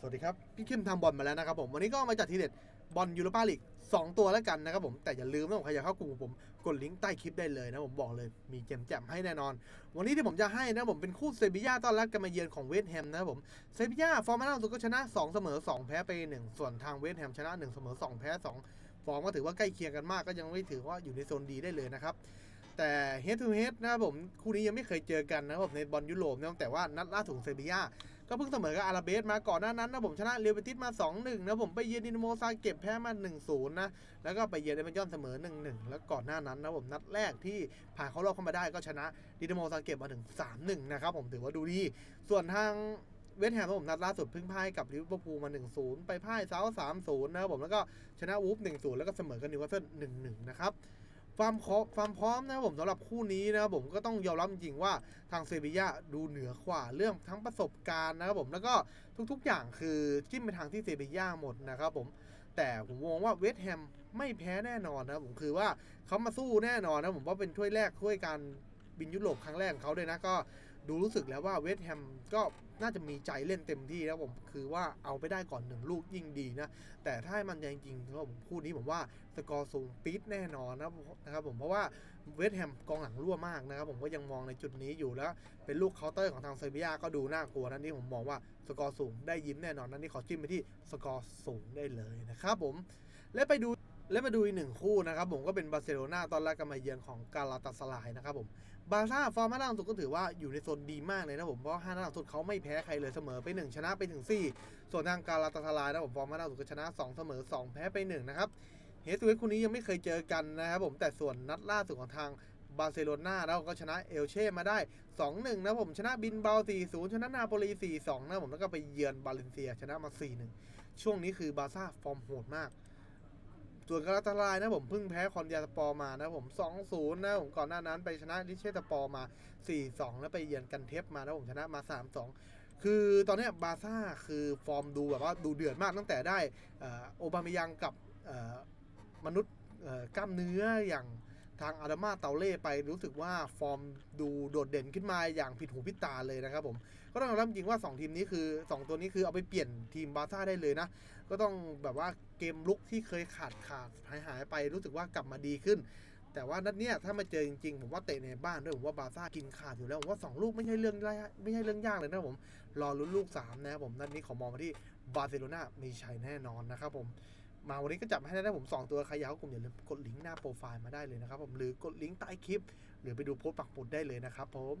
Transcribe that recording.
สวัสดีครับ พี่เข้มทำบอลมาแล้วนะครับผม วันนี้ก็มาจัดทีเด็ดบอลยูโรปาลีก2ตัวแล้วกันนะครับผม แต่อย่าลืมนะผมใครอยากเข้ากลุ่มผมกดลิงก์ใต้คลิปได้เลยนะผมบอกเลยมีเกมแจมให้แน่นอน วันนี้ที่ผมจะให้นะผมเป็นคู่เซบีย่าต้อนรับกันมาเยือนของเวสต์แฮมนะครับผมเซบีย่าฟอร์มล่าสุดก็ชนะ 2 เสมอ 2 แพ้ไป 1 ส่วนทางเวสต์แฮมชนะ 1 เสมอ 2 แพ้ 2 ฟอร์มก็ถือว่าใกล้เคียงกันมากก็ยังไม่ถือว่าอยู่ในโซนดีได้เลยนะครับ แต่ head to head นะครับผมคู่นี้ยังไม่เคยเจอกันนะครับผมในบอลยุโรปนะแต่ว่านัดล่าสุดของเซบีย่าก็เพิ่งเสมอกับอาราเบสมาก่อนหน้านั้นนะผมชนะเรอัลเบติสมา 2-1นะผมไปเยือนดินโมซาเก็บแพ้มา 1-0 นะ แล้วก็ไปเยือนเอเมยอนเสมอ 1-1 แล้วก่อนหน้านั้นนะผมนัดแรกที่ผ่านเข้ารอบเข้ามาได้ก็ชนะดินโมซาเก็บมาถึง 3-1 นะครับผมถือว่าดูดีส่วนทางเวสต์แฮมนะผมนัดล่าสุดเพิ่งพ่ายกับลิเวอร์พูลมา 1-0 ไปพ่ายเซาท์3-0นะครับผมแล้วก็ชนะวูฟ1-0 แล้วก็เสมอกับนิวคาสเซิล1-1 นะครับ ความพร้อมความพร้อมนะครับผมสำหรับคู่นี้นะครับผมก็ต้องยอมรับจริงว่าทางเซบียาดูเหนือกว่าเรื่องทั้งประสบการณ์นะครับผมแล้วก็ทุกๆอย่างคือจิ้มไปทางที่เซบียาหมดนะครับผมแต่ผมมองว่าเวสต์แฮมไม่แพ้แน่นอนนะครับผมคือว่าเขามาสู้แน่นอนนะผมว่าเป็นถ้วยแรกถ้วยการบินยุโรปครั้งแรกของเขาด้วยนะก็ ดูรู้สึกแล้วว่าเวสต์แฮมก็น่าจะมีใจเล่นเต็มที่นะผมคือว่าเอาไปได้ก่อนหนึ่งลูกยิ่งดีนะ แต่ถ้ามันจริงๆก็ผมคู่นี้ผมว่าสกอร์สูงปี๊ดแน่นอนนะครับผมเพราะว่าเวสต์แฮมกองหลังรั่วมากนะครับผมก็ยังมองในจุดนี้อยู่แล้ว เป็นลูกเคาน์เตอร์ของทางเซบียาก็ดูน่ากลัวนั่นนี่ผมมองว่าสกอร์สูงได้ยิ้มแน่นอนนั่นนี่ขอจิ้มไปที่สกอร์สูงได้เลยนะครับผมและไปดูและมาดูอีกหนึ่งคู่นะครับผมก็เป็นบาร์เซโลนาตอนแรกกันมาเยือนของกาลาตาสลายนะครับผม บาร์ซ่าฟอร์มล่าสุดก็ถือว่าอยู่ในโซนดีมากเลยนะผมเพราะห้านัดหลังสุดเขาไม่แพ้ใครเลยเสมอไป 1 ชนะไปถึง 4 ส่วนทางการาตาทลายนะผมฟอร์มล่าสุดก็ชนะ 2 เสมอ 2 แพ้ไป1นะครับเฮสเวสคู่นี้ยังไม่เคยเจอกันนะครับผมแต่ส่วนนัดล่าสุดของทางบาร์เซโลนาแล้วก็ชนะเอลเช่มาได้ 2-1 นะผมชนะบินเบา 4-0 ชนะนาโปลี 4-2 นะผมแล้วก็ไปเยือนบาเลนเซียชนะมา 4-1 ช่วงนี้คือบาร์ซ่าฟอร์มโหดมาก ส่วนกาลาตาลายนะผมเพิ่งแพ้คอนยาสปอร์มานะผม 2-0 นะผมก่อนหน้านั้นไปชนะลิเชตสปอร์มา 4-2 แล้วไปเยือนกันเทปมาแล้วผมชนะมา 3-2คือตอนนี้บาซ่าคือฟอร์มดูแบบว่าดูเดือดมากตั้งแต่ได้ออโอบามิยังกับมนุษย์กล้ามเนื้ออย่าง ทางอาดามาเตาเล่ไปรู้สึกว่าฟอร์มดูโดดเด่นขึ้นมาอย่างผิดหูผิดตาเลยนะครับผม ก็ต้องรับจริงว่า 2 ทีมนี้คือ 2 ตัวนี้คือเอาไปเปลี่ยนทีมบาร์ซ่าได้เลยนะ ก็ต้องแบบว่าเกมลุกที่เคยขาดขาดหายหายไปรู้สึกว่ากลับมาดีขึ้น แต่ว่านัดเนี้ยถ้ามาเจอจริงๆ ผมว่าเตะในบ้านด้วยผมว่าบาร์ซ่ากินขาดอยู่แล้วผมว่า 2 ลูกไม่ใช่เรื่องไม่ใช่เรื่องยากเลยนะผมรอลุ้นลูก3นะครับผมนัดนี้ขอมองมาที่บาร์เซโลนามีชัยแน่นอนนะครับผม มาวันนี้ก็จับให้ได้ผม2ตัวใครอยากเข้ากลุ่มอย่าลืมกดลิงก์หน้าโปรไฟล์มาได้เลยนะครับผมหรือกดลิงก์ใต้คลิป หรือไปดูโพสต์ปักหมุดได้เลยนะครับผม